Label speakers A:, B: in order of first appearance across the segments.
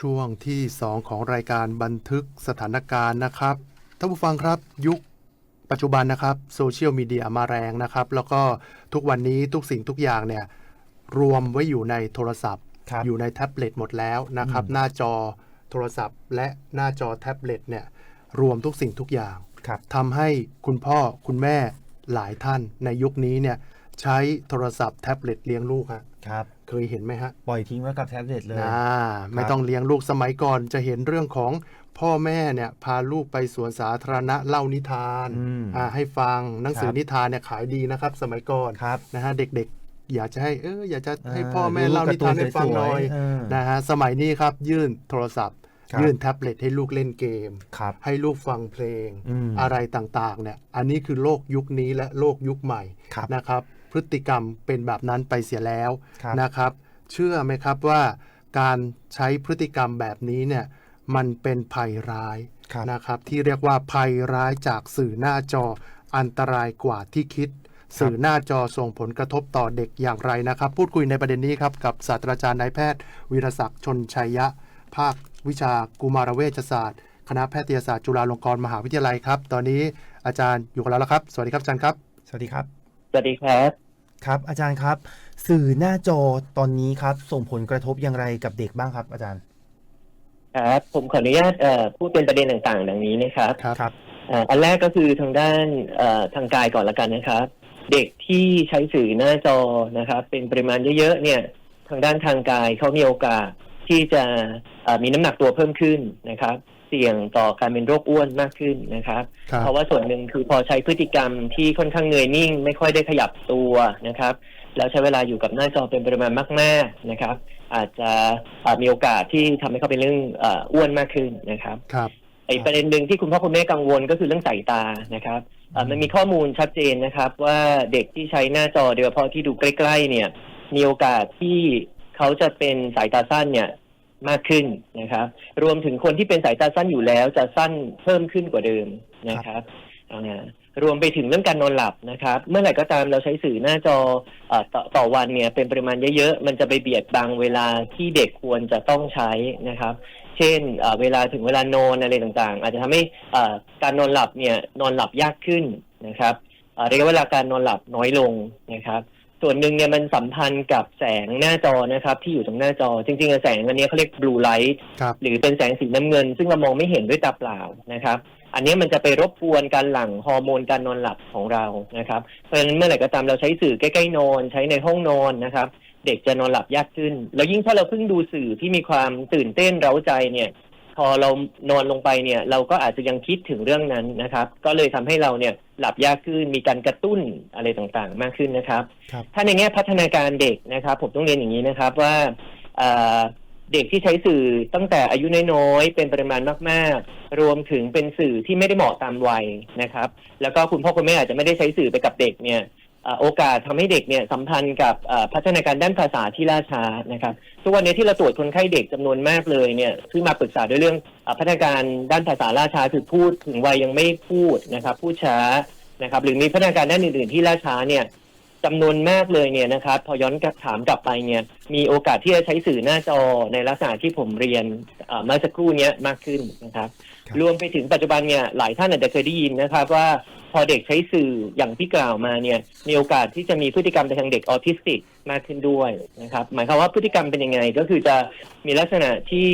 A: ช่วงที่ 2 ของรายการบันทึกสถานการณ์นะครับท่านผู้ฟังครับยุคปัจจุบันนะครับโซเชียลมีเดียมาแรงนะครับ แล้วก็ทุกวันนี้ทุกสิ่งทุกอย่างเนี่ยรวมไว้อยู่ในโทรศัพท์
B: ครับ
A: อยู่ในแท็บเล็ตหมดแล้วนะครับ
B: อืม
A: หน้าจอโทรศัพท์ และหน้าจอแท็บเล็ตเนี่ยรวมทุกสิ่งทุกอย่าง
B: ครับ
A: ทำให้คุณพ่อคุณแม่หลายท่านในยุคนี้เนี่ยใช้โทรศัพท์แท็บเล็ตเลี้ยงลูกฮะ
B: ครับ
A: เคยเห็นไหมฮะ
B: ปล่อยทิ้งไว้กับแท็บเล็ตเลย
A: อ่าไม่ต้องเลี้ยงลูกสมัยก่อนจะเห็นเรื่องของพ่อแม่เนี่ยพาลูกไปสวนสาธารณะเล่านิทาน
B: อืม
A: อ่าให้ฟังหนังสือ
B: ครับ
A: นิทานเนี่ยขายดีนะครับ สมัยก่อน
B: ครับ
A: นะฮะเด็กๆ อยากจะให้เอออยากจะให้
B: อ่า
A: พ่อแม่
B: ดู
A: เล่านิทานให้ฟังหน่อย
B: การ์ตูนสวยๆเออ
A: นะฮะสมัยนี้ครับยื่นโทรศัพท์
B: ครับ
A: ยื่นแท็บเล็ตให้ลูกเล่นเกม
B: ครับ
A: ให้ลูกฟังเพลง
B: อืม
A: อะไรต่างๆเนี่ยอันนี้คือโลกยุคนี้และโลกยุคใหม่
B: ครับ
A: นะครับ พฤติกรรมเป็นแบบนั้นไปเสียแล้ว
B: ครับ
A: นะครับ เชื่อไหมครับว่าการใช้พฤติกรรมแบบนี้เนี่ยมันเป็นภัยร้าย
B: ครับ
A: นะครับ ที่เรียกว่าภัยร้ายจากสื่อหน้าจออันตรายกว่าที่คิด สื่อหน้าจอส่งผลกระทบต่อเด็กอย่างไรนะครับ พูดคุยในประเด็นนี้ครับ กับศาสตราจารย์นายแพทย์วิรศักดิ์ชนชัยยะ ภาควิชากุมารเวชศาสตร์ คณะแพทยศาสตร์จุฬาลงกรณ์มหาวิทยาลัยครับ ตอนนี้อาจารย์อยู่กับเราแล้วครับ สวัสดีครับอาจารย์ครับ
B: สวัสดีครับ
C: สวัสดีครับ
B: ครับ อาจารย์ครับ สื่อหน้าจอตอนนี้ครับ ส่งผลกระทบอย่างไรกับเด็กบ้างครับ อาจารย์
C: ครับ ผมขออนุญาตเอ่อพูดเป็นประเด็นต่างๆ ดังนี้นะครับ
A: ครับ
B: ครับ
C: เอ่ออันแรกก็คือทางด้านเอ่อทางกายก่อนละกันนะครับ เด็กที่ใช้สื่อหน้าจอนะครับ เป็นปริมาณเยอะๆเนี่ย ทางด้านทางกายเขามีโอกาสที่จะเอ่อมีน้ำหนักตัวเพิ่มขึ้นนะครับ เสี่ยงต่อการเป็นโรคอ้วนมากขึ้นนะครับ
A: ครับ
C: เพราะว่าส่วนหนึ่งคือพอใช้พฤติกรรมที่ค่อนข้างเหนื่อยนิ่ง ไม่ค่อยได้ขยับตัวนะครับ แล้วใช้เวลาอยู่กับหน้าจอเป็นปริมาณมากๆนะครับ อาจจะเอ่อมีโอกาสที่ทำให้เขาเป็นเรื่องเอ่ออ้วนมากขึ้นนะครับ
A: ครับ
C: อีกประเด็นหนึ่งที่คุณพ่อคุณแม่กังวลก็คือเรื่องสายตานะครับเอ่อมันมีข้อมูลชัดเจนนะครับ ว่าเด็กที่ใช้หน้าจอโดยเฉพาะที่ดูใกล้ ๆ เนี่ย มีโอกาสที่เขาจะเป็นสายตาสั้นเนี่ย มากขึ้นนะครับ รวมถึงคนที่เป็นสายตาสั้นอยู่แล้วจะสั้นเพิ่มขึ้นกว่าเดิมนะครับรวมไปถึงเรื่องการนอนหลับนะครับ เมื่อไหร่ก็ตามเราใช้สื่อหน้าจอต่อต่อวันเนี่ยเป็นปริมาณเยอะๆ มันจะไปเบียดบังเวลาที่เด็กควรจะต้องใช้นะครับ เช่นเวลาถึงเวลานอนอะไรต่างๆ อาจจะทำให้การนอนหลับเนี่ยนอนหลับยากขึ้นนะครับเอ่อระยะเวลาการนอนหลับน้อยลงนะครับ ส่วนหนึ่งเนี่ยมันสัมพันธ์กับแสงหน้าจอนะครับ ที่อยู่ตรงหน้าจอ จริงๆอะแสงอันเนี้ยเขาเรียก blue light
A: ครับ
C: หรือเป็นแสงสีน้ำเงิน ซึ่งเรามองไม่เห็นด้วยตาเปล่านะครับ อันนี้มันจะไปรบกวนการหลั่งฮอร์โมนการนอนหลับของเรานะครับเพราะฉะนั้นเมื่อไหร่ก็ตามเราใช้สื่อใกล้ๆนอนใช้ในห้องนอนนะครับ เด็กจะนอนหลับยากขึ้น แล้วยิ่งถ้าเราเพิ่งดูสื่อที่มีความตื่นเต้นเร้าใจเนี่ย พอเรานอนลงไปเนี่ยเราก็อาจจะยังคิดถึงเรื่องนั้นนะครับ ก็เลยทำให้เราเนี่ยหลับยากขึ้นมีการกระตุ้นอะไรต่างๆ มากขึ้นนะครับ
A: ครับ
C: ถ้าในแง่พัฒนาการเด็กนะครับ ผมต้องเรียนอย่างนี้นะครับว่าเอ่อเด็กที่ใช้สื่อตั้งแต่อายุน้อยๆ เป็นปริมาณมากๆ รวมถึงเป็นสื่อที่ไม่ได้เหมาะตามวัยนะครับ แล้วก็คุณพ่อคุณแม่อาจจะไม่ได้ใช้สื่อไปกับเด็กเนี่ยเอ่อ โอกาสทำให้เด็กเนี่ยสัมพันธ์กับเอ่อพัฒนาการด้านภาษาที่ล่าช้านะครับ ทุกวันนี้ที่เราตรวจคนไข้เด็กจำนวนมากเลยเนี่ยซึ่งมาปรึกษาด้วยเรื่องเอ่อพัฒนาการด้านภาษาล่าช้าคือพูดถึงวัยยังไม่พูดนะครับ พูดช้านะครับ หรือมีพัฒนาการด้านอื่นๆที่ล่าช้าเนี่ยจำนวนมากเลยเนี่ยนะครับ พอย้อนกลับถามกลับไปเนี่ย มีโอกาสที่จะใช้สื่อหน้าจอในลักษณะที่ผมเรียนเอ่อเมื่อสักครู่เนี้ยมากขึ้นนะครับ
A: ครับ
C: รวมไปถึงปัจจุบันเนี่ยหลายท่านอาจจะเคยได้ยินนะครับว่า พอเด็กใช้สื่ออย่างที่กล่าวมาเนี่ยมีโอกาสที่จะมีพฤติกรรมไปทางเด็กออทิสติกมากขึ้นด้วยนะครับ หมายความว่าพฤติกรรมเป็นยังไงก็คือจะมีลักษณะที่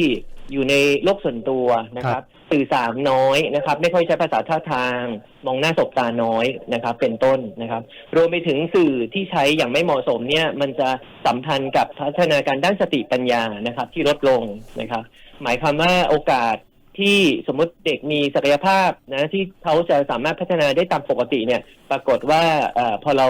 C: อยู่ในโลกส่วนตัวนะครับ สื่อสารน้อยนะครับ ไม่ค่อยใช้ภาษาท่าทาง มองหน้าสบตาน้อยนะครับ เป็นต้นนะครับ รวมไปถึงสื่อที่ใช้อย่างไม่เหมาะสมเนี่ย มันจะสัมพันธ์กับพัฒนาการด้านสติปัญญานะครับ ที่ลดลงนะครับ หมายความว่าโอกาส ที่สมมติเด็กมีศักยภาพนะที่เขาจะสามารถพัฒนาได้ตามปกติเนี่ย ปรากฏว่าเออพอเรา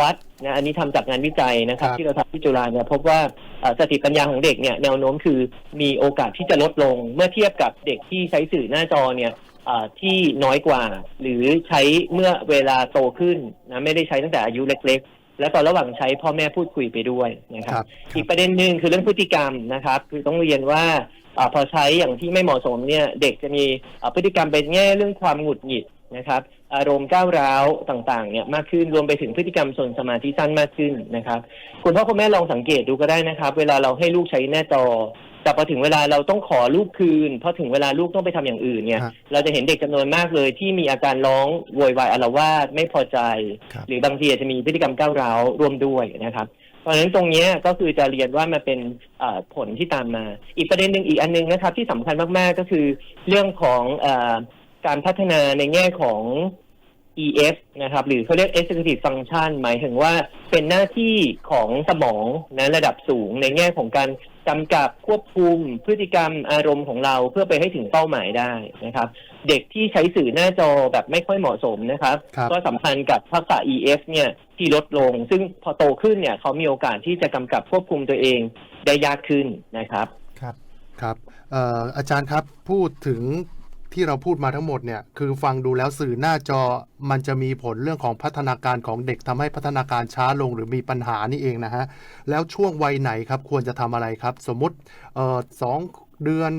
C: วัดนะอันนี้ทำจากงานวิจัยนะครับ
A: ครับ
C: ที่เราทำที่จุฬาเนี่ยพบว่าเอ่อสติปัญญาของเด็กเนี่ยแนวโน้มคือมีโอกาสที่จะลดลง เมื่อเทียบกับเด็กที่ใช้สื่อหน้าจอเนี่ยเอ่อที่น้อยกว่า หรือใช้เมื่อเวลาโตขึ้นนะไม่ได้ใช้ตั้งแต่อายุเล็ก ๆและตอนระหว่างใช้พ่อแม่พูดคุยไปด้วยนะค
A: ค
C: รั
A: รับบ
C: อีกประเด็นหนึ่งคือเรื่องพฤติกรรมนะครับ คือต้องเรียนว่า อาพอใช้อย่างที่ไม่เหมาะสมเนี่ยเด็กจะมีอ่าพฤติกรรมเป็นแง่เรื่องความหงุดหงิดนะครับ อารมณ์ก้าวร้าวต่างๆเนี่ยมากขึ้นรวมไปถึงพฤติกรรมส่วนสมาธิสั้นมากขึ้นนะครับ คุณพ่อคุณแม่ลองสังเกตดูก็ได้นะครับ เวลาเราให้ลูกใช้หน้าจอแต่พอถึงเวลาเราต้องขอลูกคืนพอถึงเวลาลูกต้องไปทำอย่างอื่นเนี่ย
A: ฮะ
C: เราจะเห็นเด็กจำนวนมากเลยที่มีอาการร้องโวยวายอาละวาดไม่พอใจ
B: ครับ
C: หรือบางทีอาจจะมีพฤติกรรมก้าวร้าวร่วมด้วยนะครับเพ ราะฉะนั้นตรงนี้ก็คือจะเรียนว่ามันเป็นผลที่ตามมา อีกประเด็นหนึ่งอีกอันหนึงนะครับ ที่สำคัญมากๆก็คือเรื่องของอการพัฒนาในแง่ของ EF นะครับ หรือเขาเรียก executive function หมายถึงว่าเป็นหน้าที่ของสมองนะระดับสูงในแง่ของการ กำกับควบคุมพฤติกรรมอารมณ์ของเราเพื่อไปให้ถึงเป้าหมายได้นะครับ เด็กที่ใช้สื่อหน้าจอแบบไม่ค่อยเหมาะสมนะครับ
A: ครับ
C: ก็สัมพันธ์กับทักษะ EF เนี่ยที่ลดลง ซึ่งพอโตขึ้นเนี่ยเขามีโอกาสที่จะกำกับควบคุมตัวเองได้ยากขึ้นนะครับ
B: ครับ
A: ครับเอ่ออาจารย์ครับพูดถึง ที่เราพูดมาทั้งหมดเนี่ยคือฟังดูแล้วสื่อหน้าจอมันจะมีผลเรื่องของพัฒนาการของเด็กทำให้พัฒนาการช้าลงหรือมีปัญหานี่เองนะฮะแล้วช่วงวัยไหนครับควรจะทำอะไรครับ สมมุติเอ่อสองเดือน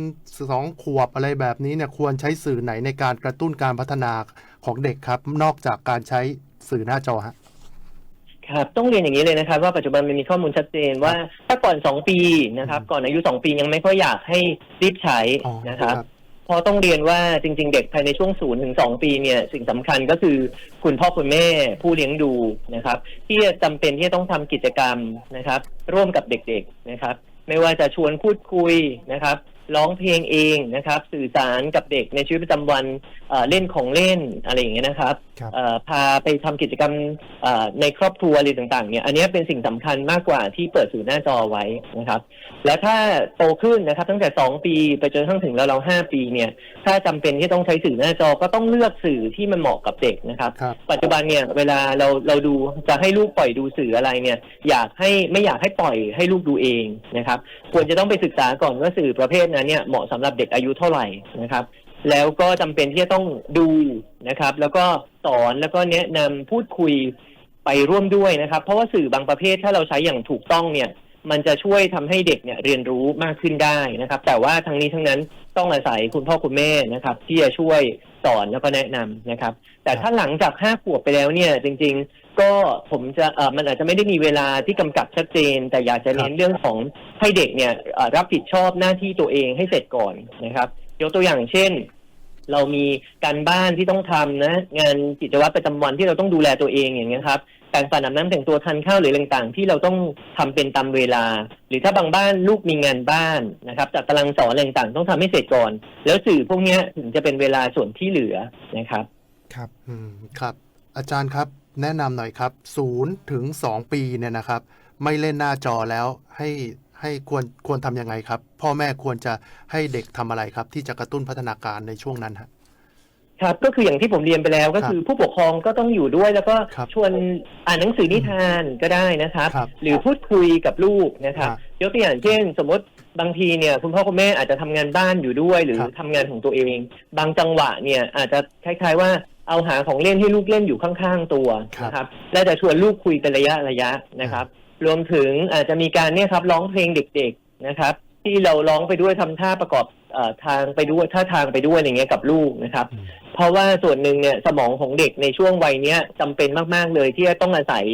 A: สองขวบอะไรแบบนี้เนี่ยควรใช้สื่อไหนในการกระตุ้นการพัฒนาของเด็กครับ นอกจากการใช้สื่อหน้าจอฮะ
C: ครับต้องเรียนอย่างนี้เลยนะครับว่าปัจจุบันมันมีข้อมูลชัดเจนว่าถ้าก่อนสองปีนะครับ ก่อนอายุสองปียังไม่ค่อยอยากให้รีบใช้
A: อ๋อ
C: นะครับ
A: ครับ
C: เพราะต้องเรียนว่าจริง ๆ เด็กภายในช่วงศูนย์ถึงสองปีเนี่ยสิ่งสำคัญก็คือคุณพ่อคุณแม่ผู้เลี้ยงดูนะครับ ที่จะจำเป็นที่จะต้องทำกิจกรรมนะครับ ร่วมกับเด็กๆนะครับ ไม่ว่าจะชวนพูดคุยนะครับ ร้องเพลงเองนะครับ สื่อสารกับเด็กในชีวิตประจำวันเอ่อเล่นของเล่นอะไรอย่างเงี้ยนะครับ
B: ครับ
C: เอ่อพาไปทำกิจกรรมเอ่อในครอบครัวอะไรต่างๆเนี่ยอันเนี้ยเป็นสิ่งสำคัญมากกว่าที่เปิดสื่อหน้าจอไว้นะครับ แล้วถ้าโตขึ้นนะครับ ตั้งแต่สองปีไปจนกระทั่งถึงแล้วเราห้าปีเนี่ยถ้าจำเป็นที่ต้องใช้สื่อหน้าจอก็ต้องเลือกสื่อที่มันเหมาะกับเด็กนะครับ
A: ครับ
C: ปัจจุบันเนี่ยเวลาเราเราดูจะให้ลูกปล่อยดูสื่ออะไรเนี่ยอยากให้ไม่อยากให้ปล่อยให้ลูกดูเองนะครับ ควรจะต้องไปศึกษาก่อนว่าสื่อประเภทนั้นเนี่ยเหมาะสำหรับเด็กอายุเท่าไหร่นะครับ แล้วก็จำเป็นที่จะต้องดูนะครับ แล้วก็สอนแล้วก็แนะนำพูดคุยไปร่วมด้วยนะครับ เพราะว่าสื่อบางประเภทถ้าเราใช้อย่างถูกต้องเนี่ยมันจะช่วยทำให้เด็กเนี่ยเรียนรู้มากขึ้นได้นะครับ แต่ว่าทั้งนี้ทั้งนั้นต้องอาศัยคุณพ่อคุณแม่นะครับ ที่จะช่วย สอนแล้วก็แนะนำนะครับ แต่ถ้าหลังจากห้าขวบไปแล้วเนี่ย จริง ๆ ก็ผมจะเอ่อมันอาจจะไม่ได้มีเวลาที่กำกับชัดเจน แต่อยากจะเน้นเรื่องของให้เด็กเนี่ยเอ่อรับผิดชอบหน้าที่ตัวเองให้เสร็จก่อนนะครับยกตัวอย่างเช่น เรามีการบ้านที่ต้องทำนะ งานกิจวัตรประจำวันที่เราต้องดูแลตัวเองอย่างเงี้ยครับ การฝันอาบน้ำแต่งตัวทานข้าวหรือต่างๆ ที่เราต้องทำเป็นตามเวลา หรือถ้าบางบ้านลูกมีงานบ้านนะครับจากตารางสอนอะไรต่างๆ ต้องทำให้เสร็จก่อน แล้วสื่อพวกนี้ถึงจะเป็นเวลาส่วนที่เหลือนะครับ
B: ครับ
A: อืมครับ อาจารย์ครับแนะนำหน่อยครับศูนย์ถึงสองปีเนี่ยนะครับ ไม่เล่นหน้าจอแล้วให้ให้ควรควรทำยังไงครับ พ่อแม่ควรจะให้เด็กทำอะไรครับ ที่จะกระตุ้นพัฒนาการในช่วงนั้นฮะ
C: ครับก็คืออย่างที่ผมเรียนไปแล้วก็
A: ครับ
C: คือผู้ปกครองก็ต้องอยู่ด้วย แล้วก็
A: ครับ
C: ชวนอ่านหนังสือนิทานก็ได้นะครับ
A: ครับ
C: หรือพูดคุยกับลูกนะครับ
A: ครับ
C: ยกตัวอย่างเช่น สมมติบางทีเนี่ยคุณพ่อคุณแม่อาจจะทำงานบ้านอยู่ด้วย หรือ
A: ครับ
C: ทำงานของตัวเอง บางจังหวะเนี่ยอาจจะคล้ายๆว่าเอาหาของเล่นให้ลูกเล่นอยู่ข้างๆตัว
A: ครับ
C: นะครับและจะชวนลูกคุยเป็นระยะระยะนะครับ รวมถึงอาจจะมีการเนี่ยครับร้องเพลงเด็ก ๆนะครับ ที่เราร้องไปด้วยทำท่าประกอบเอ่อทางไปด้วยท่าทางไปด้วยอะไรเงี้ยกับลูกนะครับ
A: อืม
C: เพราะว่าส่วนหนึ่งเนี่ยสมองของเด็กในช่วงวัยเนี้ยจำเป็นมากๆเลย ที่จะต้องอาศัย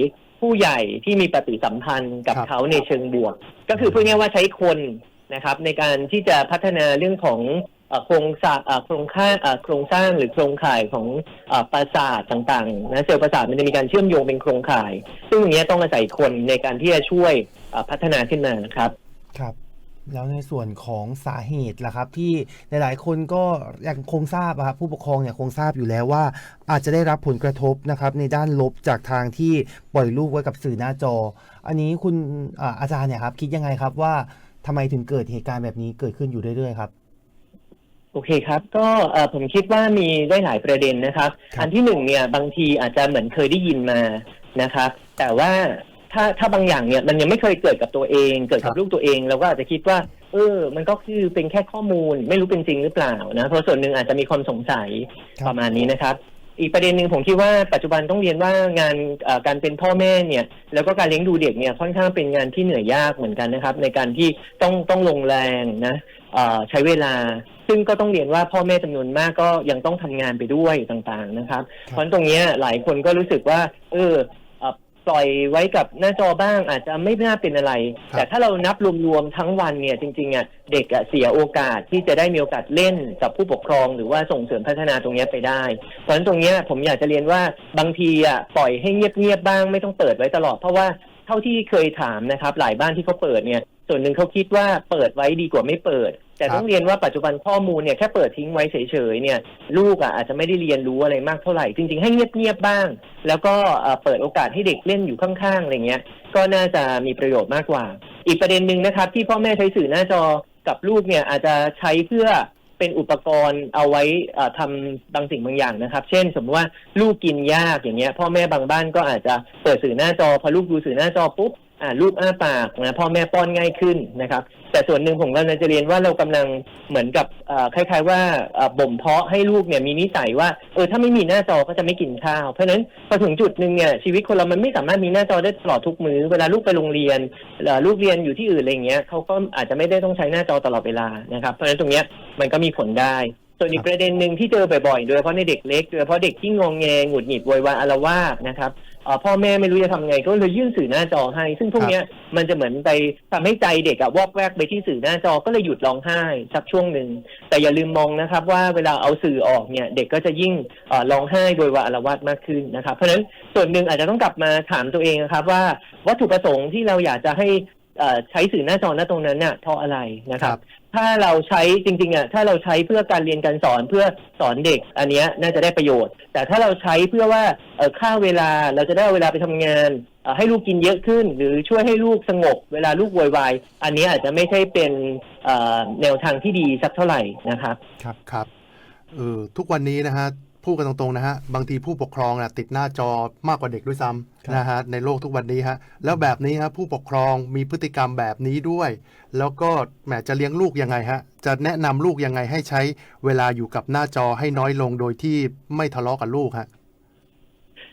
C: ผู้ใหญ่ที่มีปฏิสัมพันธ์กับ
A: บ
C: เขาในเชิงบวก ก็คือพูดง่ายว่าใช้คนนะครับ ในการที่จะพัฒนาเรื่องของโครงสร้างโครงข่าโครงสร้างหรือโครงข่ายของอประสาทต่างๆนะเซลล์ประสาทมันจะมีการเชื่อมโยงเป็นโครงข่าย ซึ่งอย่างเงี้ต้องอาศัยคนในการที่จะช่วยพัฒนาขึ้นมานะครับ
B: ครับ แล้วในส่วนของสาเหตุล่ะครับ ที่หลายๆ คนก็ยังคงทราบอะครับผู้ปกครองเนี่ยคงทราบอยู่แล้วว่า อาจจะได้รับผลกระทบนะครับ ในด้านลบจากทางที่ปล่อยลูกไว้กับสื่อหน้าจอ อันนี้คุณอาอาจารย์เนี่ยครับ คิดยังไงครับว่าทำไมถึงเกิดเหตุการณ์แบบนี้เกิดขึ้นอยู่เรื่อยๆครับ
C: โอเคครับ ก็เอ่อผมคิดว่ามีได้หลายประเด็นนะครับ
B: ครับ
C: อันที่หนึ่งเนี่ยบางทีอาจจะเหมือนเคยได้ยินมานะครับ แต่ว่า ถ้าถ้าบางอย่างเนี่ยมันยังไม่เคยเกิดกับตัวเอง เกิด
A: ครั
C: กับบลูกตัวเองเราก็อาจจะคิดว่า เออ มันก็คือเป็นแค่ข้อมูลไม่รู้เป็นจริงหรือเปล่านะ เพราะส่วนหนึ่งอาจจะมีความสงสัย
B: ครับ
C: ประมาณนี้นะครับ อีกประเด็นหนึ่งผมคิดว่าปัจจุบันต้องเรียนว่างานเอ่อการเป็นพ่อแม่เนี่ย แล้วก็การเลี้ยงดูเด็กเนี่ยค่อนข้างเป็นงานที่เหนื่อยยากเหมือนกันนะครับ ในการที่ต้องต้องลงแรงนะเอ่อใช้เวลา ซึ่งก็ต้องเรียนว่าพ่อแม่จำนวนมากก็ยังต้องทำงานไปด้วยต่างๆนะครับ เพราะฉะนั้นตรงเนี้ยหลายคนก็รู้สึกว่า เออเอ่อ ปล่อยไว้กับหน้าจอบ้าง อาจจะไม่น่าเป็นอะไร
A: ครับ
C: แต่ถ้าเรานับรวมๆทั้งวันเนี่ยจริงๆอะเด็กอะเสียโอกาสที่จะได้มีโอกาสเล่นกับผู้ปกครอง หรือว่าส่งเสริมพัฒนาตรงเนี้ยไปได้ เพราะฉะนั้นตรงเนี้ยผมอยากจะเรียนว่าบางทีอะปล่อยให้เงียบๆบ้างไม่ต้องเปิดไว้ตลอด เพราะว่าเท่าที่เคยถามนะครับ หลายบ้านที่เขาเปิดเนี่ยส่วนหนึ่งเขาคิดว่าเปิดไว้ดีกว่าไม่เปิด แต่ต้องเรียนว่าปัจจุบันข้อมูลเนี่ยแค่เปิดทิ้งไว้เฉยๆเนี่ยลูกอะอาจจะไม่ได้เรียนรู้อะไรมากเท่าไหร่ จริง ๆ ให้เงียบๆบ้าง แล้วก็เอ่อเปิดโอกาสให้เด็กเล่นอยู่ข้างๆอะไรเงี้ย ก็น่าจะมีประโยชน์มากกว่า อีกประเด็นหนึ่งนะครับ ที่พ่อแม่ใช้สื่อหน้าจอกับลูกเนี่ยอาจจะใช้เพื่อเป็นอุปกรณ์เอาไว้เอ่อทำบางสิ่งบางอย่างนะครับ เช่น สมมติว่าลูกกินยากอย่างเงี้ย พ่อแม่บางบ้านก็อาจจะเปิดสื่อหน้าจอพอลูกดูสื่อหน้าจอปุ๊บอ่า ลูกอ้าปากนะพ่อแม่ป้อนง่ายขึ้นนะครับ แต่ส่วนหนึ่งผมกำลังจะเรียนว่าเรากำลังเหมือนกับคล้าย ๆ ว่าบ่มเพาะให้ลูกเนี่ยมีนิสัยว่าเออถ้าไม่มีหน้าจอก็จะไม่กินข้าวเพราะฉะนั้นพอถึงจุดหนึ่งเนี่ยชีวิตคนเรามันไม่สามารถมีหน้าจอได้ตลอดทุกมื้อเวลาลูกไปโรงเรียนเอ่อลูกเรียนอยู่ที่อื่นอะไรเงี้ยเขาก็อาจจะไม่ได้ต้องใช้หน้าจอตลอดเวลานะครับ เพราะฉะนั้นตรงเนี้ยมันก็มีผลได้ ส่วนอีกประเด็นหนึ่งที่เจอบ่อยๆโดยเฉพาะในเด็กเล็กโดยเฉพาะเด็กที่งองแงหงุดหงิดโวยวายอาละวาดนะครับเอ่อพ่อแม่ไม่รู้จะทำไงก็เลยยื่นสื่อหน้าจอให้ ซึ่งพวกเนี้ยมันจะเหมือนไปทำให้ใจเด็กอะวอกแวกไปที่สื่อหน้าจอก็เลยหยุดร้องไห้สักช่วงหนึ่งแต่อย่าลืมมองนะครับว่าเวลาเอาสื่อออกเนี่ยเด็กก็จะยิ่งเอ่อร้องไห้โวยวายอาละวาดมากขึ้นนะครับเพราะฉะนั้นส่วนหนึ่งอาจจะต้องกลับมาถามตัวเองนะครับว่าวัตถุประสงค์ที่เราอยากจะให้เอ่อ ใช้สื่อหน้าจอณตรงนั้นน่ะเพราะอะไรนะครับ ถ้าเราใช้จริงๆอะถ้าเราใช้เพื่อการเรียนการสอนเพื่อสอนเด็ก อันเนี้ยน่าจะได้ประโยชน์ แต่ถ้าเราใช้เพื่อว่าเอ่อค่าเวลาเราจะได้เอาเวลาไปทำงานเอ่อให้ลูกกินเยอะขึ้น หรือช่วยให้ลูกสงบ เวลาลูกโวยวายอันเนี้ยอาจจะไม่ใช่เป็นเอ่อแนวทางที่ดีสักเท่าไหร่นะครับ
A: ครับครับเออทุกวันนี้นะฮะ พูดกันตรงๆนะฮะบางทีผู้ปกครองนะติดหน้าจอมากกว่าเด็กด้วยซ้
B: ครับำ
A: นะฮะในโลกทุกวันนี้ฮะแล้วแบบนี้ฮะผู้ปกครองมีพฤติกรรมแบบนี้ด้วย แล้วก็แหมจะเลี้ยงลูกยังไงฮะจะแนะนำลูกยังไงให้ใช้เวลาอยู่กับหน้าจอให้น้อยลงโดยที่ไม่ทะเลาะกับลูกฮะ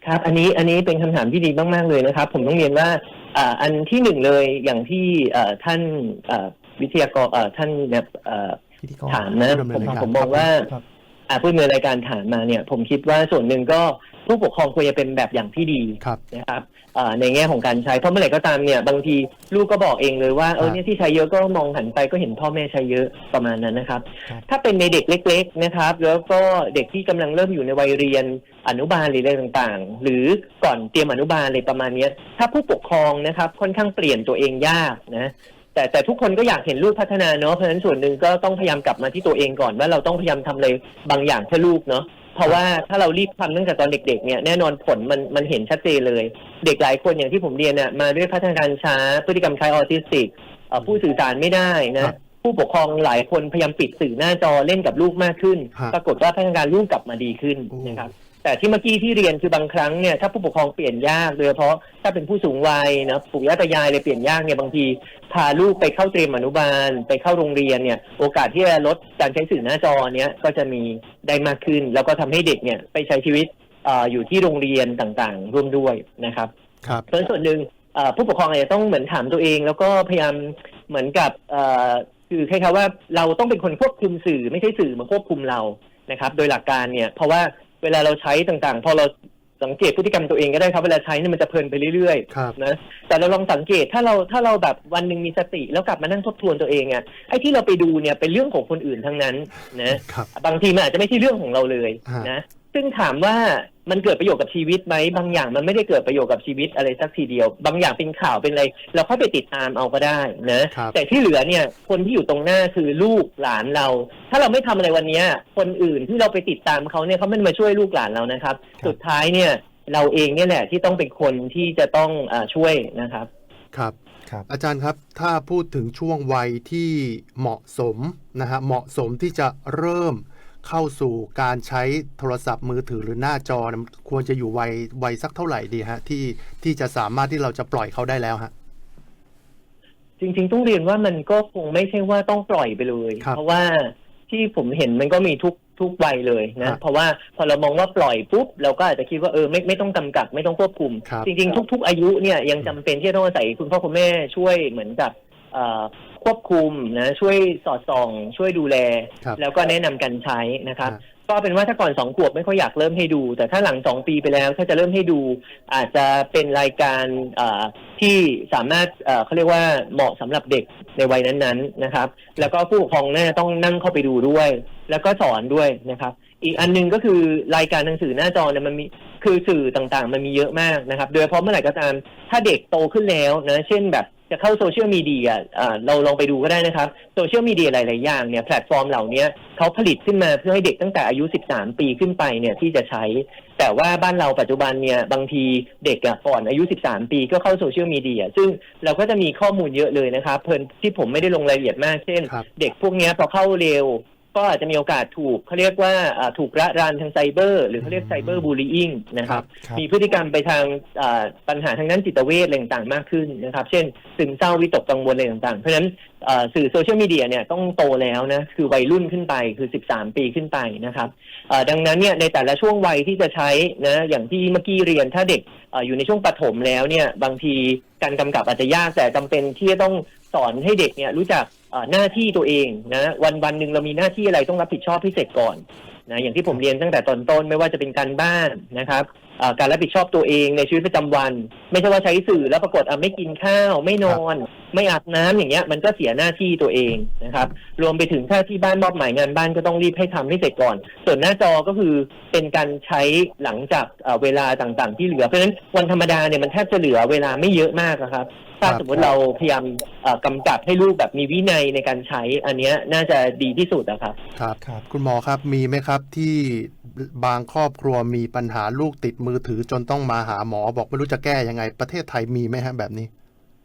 C: ครับอันนี้อันนี้เป็นคำถามที่ดีมาก ๆ เลยนะครับ ผมต้องเรียนว่าอ่าอันที่หนึ่งเลยอย่างที่เอ่อท่านเอ่อวิทยากรเอ่อท่านเนี่ยเอ่อ
B: พิธีกร
C: ถามนะ
A: ผู้ดำเนิ
C: ผ
A: น
C: ม
A: รายการ
C: ผมมองว่า
B: ครับ
C: อ่าผู้ดำเนินรายการถามมาเนี่ยผมคิดว่าส่วนหนึ่งก็ผู้ปกครองควรจะเป็นแบบอย่างที่ดี
A: ครับ
C: นะครับอ่าในแง่ของการใช้เพราะเมื่อไหร่ก็ตามเนี่ยบางทีลูกก็บอกเองเลยว่าเออเนี่ยที่ใช้เยอะก็มองหันไปก็เห็นพ่อแม่ใช้เยอะประมาณนั้นนะครับ
B: ครับ
C: ถ้าเป็นในเด็กเล็ก ๆนะครับ แล้วก็เด็กที่กำลังเริ่มอยู่ในวัยเรียนอนุบาลหรืออะไรต่างๆ หรือก่อนเตรียมอนุบาลอะไรประมาณเนี้ยถ้าผู้ปกครองนะครับค่อนข้างเปลี่ยนตัวเองยากนะ แต่แต่ทุกคนก็อยากเห็นลูกพัฒนาเนาะเพราะฉะนั้นส่วนหนึ่งก็ต้องพยายามกลับมาที่ตัวเองก่อนว่าเราต้องพยายามทำอะไรบางอย่างเพื่อลูกเนาะเพราะว่าถ้าเรารีบทำตั้งแต่ตอนเด็ก ๆ เนี่ยแน่นอนผลมันมันเห็นชัดเจนเลย เด็กหลายคนอย่างที่ผมเรียนเนี่ยมาด้วยพัฒนาการช้าพฤติกรรมคล้ายออทิสติกเอ่อผู้สื่อสารไม่ได้
A: ครั
C: นะ
A: บ
C: ผู้ปกครองหลายคนพยายามปิดสื่อหน้าจอเล่นกับลูกมากขึ้น
A: ฮะ
C: ปรากฏว่าพัฒนาการลูกกลับมาดีขึ้น
A: โอ้
C: นะครับ แต่ที่เมื่อกี้ที่เรียนคือบางครั้งเนี่ยถ้าผู้ปกครองเปลี่ยนยากโดยเฉพาะถ้าเป็นผู้สูงวัยนะปู่ย่าตายายเลยเปลี่ยนยากเนี่ยบางทีพาลูกไปเข้าเตรียมอนุบาล ไปเข้าโรงเรียนเนี่ย โอกาสที่จะลดการใช้สื่อหน้าจอเนี้ยก็จะมีได้มากขึ้น แล้วก็ทำให้เด็กเนี่ยไปใช้ชีวิตเอออยู่ที่โรงเรียนต่างๆ ร่วมด้วยนะครับ
A: ครับ
C: เพราะฉะนั้นส่วนหนึ่งเอ่อผู้ปกครองอาจจะต้องเหมือนถามตัวเอง แล้วก็พยายามเหมือนกับเอ่อคือคล้ายๆว่าเราต้องเป็นคนควบคุมสื่อไม่ใช่สื่อมาควบคุมเรานะครับ โดยหลักการเนี่ยเพราะว่า เวลาเราใช้ต่างๆ พอเราสังเกตพฤติกรรมตัวเองก็ได้ครับ เวลาใช้เนี่ยมันจะเพลินไปเรื่อยๆ
A: ครับ
C: นะแต่เราลองสังเกตถ้าเราถ้าเราแบบวันหนึ่งมีสติ แล้วกลับมานั่งทบทวนตัวเองอะไอ้ที่เราไปดูเนี่ยเป็นเรื่องของคนอื่นทั้งนั้นนะครับ บางทีมันอาจจะไม่ใช่เรื่องของเราเลย
A: ฮะ
C: นะ ซึ่งถามว่ามันเกิดประโยชน์กับชีวิตไหมบางอย่างมันไม่ได้เกิดประโยชน์กับชีวิตอะไรสักทีเดียว บางอย่างเป็นข่าวเป็นอะไรเราค่อยไปติดตามเอาก็ได้นะ
A: ครับ
C: แต่ที่เหลือเนี่ยคนที่อยู่ตรงหน้าคือลูกหลานเรา ถ้าเราไม่ทำอะไรวันเนี้ยคนอื่นที่เราไปติดตามเขาเนี่ยเขาไม่ได้มาช่วยลูกหลานเรานะครับ สุดท้ายเนี่ยเราเองเนี่ยแหละที่ต้องเป็นคนที่จะต้องอาช่วยนะครับ
A: ครับ
B: ครับ
A: อาจารย์ครับถ้าพูดถึงช่วงวัยที่เหมาะสมนะฮะเหมาะสมที่จะเริ่ม เข้าสู่การใช้โทรศัพท์มือถือหรือหน้าจอเนี่ยควรจะอยู่วัยวัยสักเท่าไหร่ดีฮะที่ที่จะสามารถที่เราจะปล่อยเขาได้แล้วฮะ
C: จริงๆ ต้องเรียนว่ามันก็คงไม่ใช่ว่าต้องปล่อยไปเลย
A: ครับ
C: เพราะว่าที่ผมเห็นมันก็มีทุกทุกวัยเลย
A: ครั
C: นะ
A: บ
C: เพราะว่าพอเรามองว่าปล่อยปุ๊บเราก็อาจจะคิดว่าเออไม่ไม่ต้องกำกับไม่ต้องควบคุม
A: ครับ
C: จริง ๆ ทุก ๆ อายุเนี่ยยังจำเป็นที่จะต้องอาศัยคุณพ่อคุณแม่ช่วยเหมือนกับเอ่อ ควบคุมนะช่วยสอดส่อง ช่วยดูแล
A: ครับ
C: แล้วก็แนะนำการใช้นะครับ
A: อ่า
C: ก็เป็นว่าถ้าก่อนสองขวบไม่ค่อยอยากเริ่มให้ดู แต่ถ้าหลังสองปีไปแล้ว ถ้าจะเริ่มให้ดู อาจจะเป็นรายการอ่าที่สามารถเอ่อเขาเรียกว่าเหมาะสำหรับเด็กในวัยนั้นๆนะครับ แล้วก็ผู้ปกครองน่าจะต้องนั่งเข้าไปดูด้วย แล้วก็สอนด้วยนะครับ อีกอันหนึงก็คือรายการหนังสือหน้าจอเนี่ยมันมีคือสื่อต่างๆ มันมีเยอะมากนะครับ โดยเฉพาะเมื่อไหร่ก็ตาม ถ้าเด็กโตขึ้นแล้วนะเช่นแบบ จะเข้าโซเชียลมีเดียอ่าเราลองไปดูก็ได้นะครับโซเชียลมีเดียหลาย ๆ อย่างเนี่ยแพลตฟอร์มเหล่านี้เขาผลิตขึ้นมาเพื่อให้เด็กตั้งแต่อายุ 13 ปีขึ้นไปเนี่ยที่จะใช้ แต่ว่าบ้านเราปัจจุบันเนี่ยบางทีเด็กอะก่อนอายุ 13 ปีก็เข้าโซเชียลมีเดียซึ่งเราก็จะมีข้อมูลเยอะเลยนะครับเพิ่นที่ผมไม่ได้ลงรายละเอียดมากเช่น
A: ครับ
C: เด็กพวกเนี้ยพอเข้าเร็ว ก็อาจจะมีโอกาสถูกเขาเรียกว่าอ่าถูกระรานทางไซเบอร์ หรือเขาเรียกไซเบอร์บูล y ิ n งนะครับ
B: ครับ
C: มีพฤติกรรมไปทางอ่าปัญหาทางด้านจิตเวชอะไรต่างๆมากขึ้นนะครับ เช่นซึมเศร้าวิตกกังวลอะไรต่างๆ เพราะฉะนั้นอ่าสื่อโซเชียลมีเดียเนี่ยต้องโตแล้วนะ คือวัยรุ่นขึ้นไปคือ 13 ปีขึ้นไปนะครับอ่าดังนั้นเนี่ยในแต่ละช่วงวัยที่จะใช้นะอย่างที่เมื่อกี้เรียนถ้าเด็กอาอยู่ในช่วงปฐมแล้วเนี่ยบางทีการกำกับอาจจะยากแต่จำเป็นที่จะต้องสอนให้เด็กเนี่ยรู้จักเอ่อ หน้าที่ตัวเองนะวันวันหนึ่งเรามีหน้าที่อะไรต้องรับผิดชอบให้เสร็จก่อนนะอย่างที่ผมเรียนตั้งแต่ตอนต้นไม่ว่าจะเป็นการบ้านนะครับการรับผิดชอบตัวเองในชีวิตประจำวัน ไม่ใช่ว่าใช้สื่อแล้วปรากฏไม่กินข้าว ไม่นอน ไม่อาบน้ำอย่างเงี้ย มันก็เสียหน้าที่ตัวเองนะครับ รวมไปถึงถ้าที่บ้านมอบหมายงานบ้านก็ต้องรีบให้ทำให้เสร็จก่อน ส่วนหน้าจอก็คือเป็นการใช้หลังจากเวลาต่างๆ ที่เหลือเพราะฉะนั้นวันธรรมดาเนี่ยมันแทบจะเหลือเวลาไม่เยอะมากครับ ถ้า
A: ครับ
C: สมมติเราพยายามเอ่อกำกับให้ลูกแบบมีวินัยในการใช้ อันเนี้ยน่าจะดีที่สุดนะครับ
A: ครับ
B: ครับ
A: คุณหมอครับมีไหมครับที่บางครอบครัวมีปัญหาลูกติดมือถือจนต้องมาหาหมอบอกไม่รู้จะแก้ยังไง ประเทศไทยมีไหมฮะแบบนี้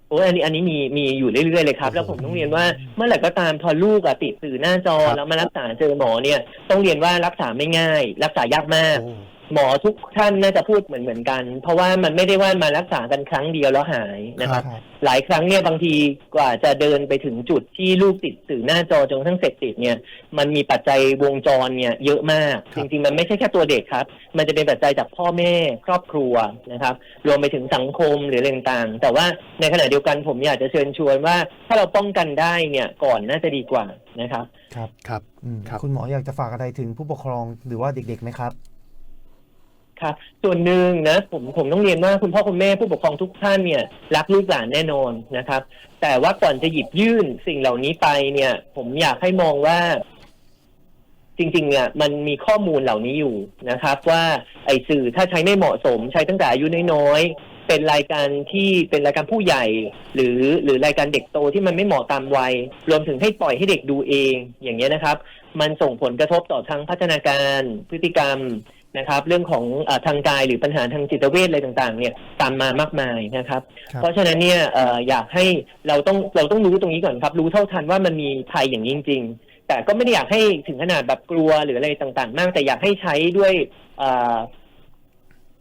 C: โอ้ยอันนี้อันนี้มีมีอยู่เรื่อยๆเลยครับ แล้วผมต้องเรียนว่าเมื่อไหร่ก็ตามพอลูกอะติดสื่อหน้าจอ
A: ครับ
C: แล้วมารักษาเจอหมอเนี่ยต้องเรียนว่ารักษาไม่ง่าย รักษายากมาก
A: โอ้
C: หมอทุกท่านน่าจะพูดเหมือนเหมือนกัน เพราะว่ามันไม่ได้ว่ามารักษากันครั้งเดียวแล้วหายนะครับ
B: ครับ
C: หลายครั้งเนี่ยบางทีกว่าจะเดินไปถึงจุดที่ลูกติดสื่อหน้าจอจนกระทั่งเสร็จติดเนี่ยมันมีปัจจัยวงจรเนี่ยเยอะมาก
A: ครั
C: จ
A: บ
C: ริงๆ มันไม่ใช่แค่ตัวเด็กครับ มันจะเป็นปัจจัยจากพ่อแม่ครอบครัวนะครับ รวมไปถึงสังคมหรืออะไรต่างๆ แต่ว่าในขณะเดียวกันผมอยากจะเชิญชวนว่า ถ้าเราป้องกันได้เนี่ยก่อนน่าจะดีกว่านะครับ
B: ครับ
A: ครับ
B: อืม
A: ครับ
B: คุณหมออยากจะฝากอะไรถึงผู้ปกครองหรือว่าเด็กๆไหมครับ
C: ครับ ส่วนหนึ่งนะผมผมต้องเรียนว่าคุณพ่อคุณแม่ผู้ปกครองทุกท่านเนี่ยรักลูกหลานแน่นอนนะครับ แต่ว่าก่อนจะหยิบยื่นสิ่งเหล่านี้ไปเนี่ย ผมอยากให้มองว่า จริงๆเนี่ยมันมีข้อมูลเหล่านี้อยู่นะครับ ว่าไอ้สื่อถ้าใช้ไม่เหมาะสม ใช้ตั้งแต่อายุน้อยๆเป็นรายการที่เป็นรายการผู้ใหญ่ หรือหรือรายการเด็กโตที่มันไม่เหมาะตามวัย รวมถึงให้ปล่อยให้เด็กดูเองอย่างเงี้ยนะครับ มันส่งผลกระทบต่อทางพัฒนาการพฤติกรรม นะครับ เรื่องของอาทางกายหรือปัญหาทางจิตเวชอะไรต่างๆ เนี่ยตามมามากมายนะครับ
B: ครับ
C: เพราะฉะนั้นเนี่ยเอ่ออยากให้เราต้องเราต้องรู้ตรงนี้ก่อนครับ รู้เท่าทันว่ามันมีภัยอย่างนี้จริง ๆ แต่ก็ไม่ได้อยากให้ถึงขนาดแบบกลัวหรืออะไรต่างๆ มาก แต่อยากให้ใช้ด้วยเอ่อ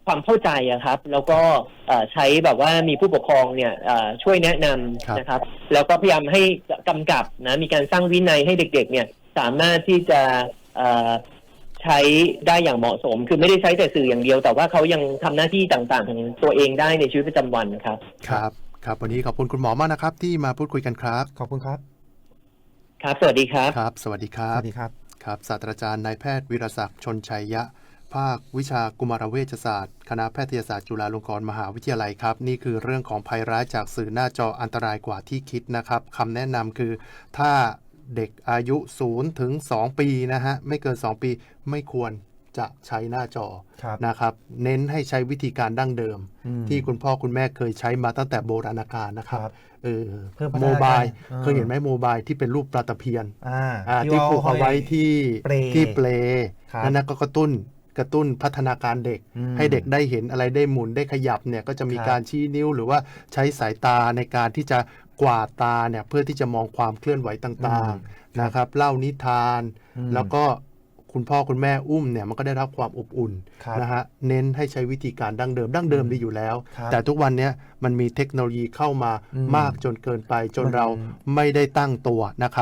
C: ความเข้าใจอะครับ แล้วก็เอ่อใช้แบบว่ามีผู้ปกครองเนี่ยเอ่อช่วยแนะนำ
A: ครับ
C: นะครับ แล้วก็พยายามให้กำกับนะมีการสร้างวินัยให้เด็ก ๆ เนี่ยสามารถที่จะเอ่อ ใช้ได้อย่างเหมาะสม คือไม่ได้ใช้แต่สื่ออย่างเดียว แต่ว่าเขายังทำหน้าที่ต่างๆของตัวเองได้ในชีวิตประจำวันครับ
A: ครับ ครับ วันนี้ขอบคุณคุณหมอมากนะครับ ที่มาพูดคุยกันครับ
B: ขอบคุณครับ
C: ครับ สวัสดีครับ
A: ครับ สวัสดีครั
B: ส
A: บ
B: วัสดีครับ
A: ครับ ศาสตราจารย์นายแพทย์วิรศักดิ์ชนชัยยะ ภาควิชากุมารเวชศาสตร์ คณะแพทยศาสตร์จุฬาลงกรณ์มหาวิทยาลัยครับ นี่คือเรื่องของภัยร้ายจากสื่อหน้าจออันตรายกว่าที่คิดนะครับคำแนะนำคือถ้า เด็กอายุ0ถึง2ปีนะฮะไม่เกิน 2 ปีไม่ควรจะใช้หน้าจอ
B: ครับ
A: นะครับ เน้นให้ใช้วิธีการดั้งเดิม
B: อืม
A: ที่คุณพ่อคุณแม่เคยใช้มาตั้งแต่โบราณกาลนะค
B: ครับรับ
A: เออ
B: เพิ่มพัฒนา
A: โมบาย
B: การ
A: เคยเห็นไหมโมบายที่เป็นรูปปลาตะเพียน
B: อ่า
A: อ่าที่ผูกเอาไว้ที่
B: เปล
A: ที่เปล
B: ครับ
A: นั่นนะก็กระตุ้นกระตุ้นพัฒนาการเด็ก
B: อืม
A: ให้เด็กได้เห็นอะไรได้หมุนได้ขยับเนี่ยก็จะมี
B: ครับ
A: การชี้นิ้วหรือว่าใช้สายตาในการที่จะ กวาดตาเนี่ยเพื่อที่จะมองความเคลื่อนไหวต่างๆนะครับ เล่านิทาน
B: อืม
A: แล้วก็คุณพ่อคุณแม่อุ้มเนี่ยมันก็ได้รับความอบอุ่น
B: ครับ
A: นะฮะเน้นให้ใช้วิธีการดั้งเดิม ดั้งเดิมดีอยู่แล้ว
B: ครับ
A: แต่ทุกวันเนี้ยมันมีเทคโนโลยีเข้ามา
B: อืม
A: มากจนเกินไปจน
B: มัน
A: เราไม่ได้ตั้งตัวนะครับ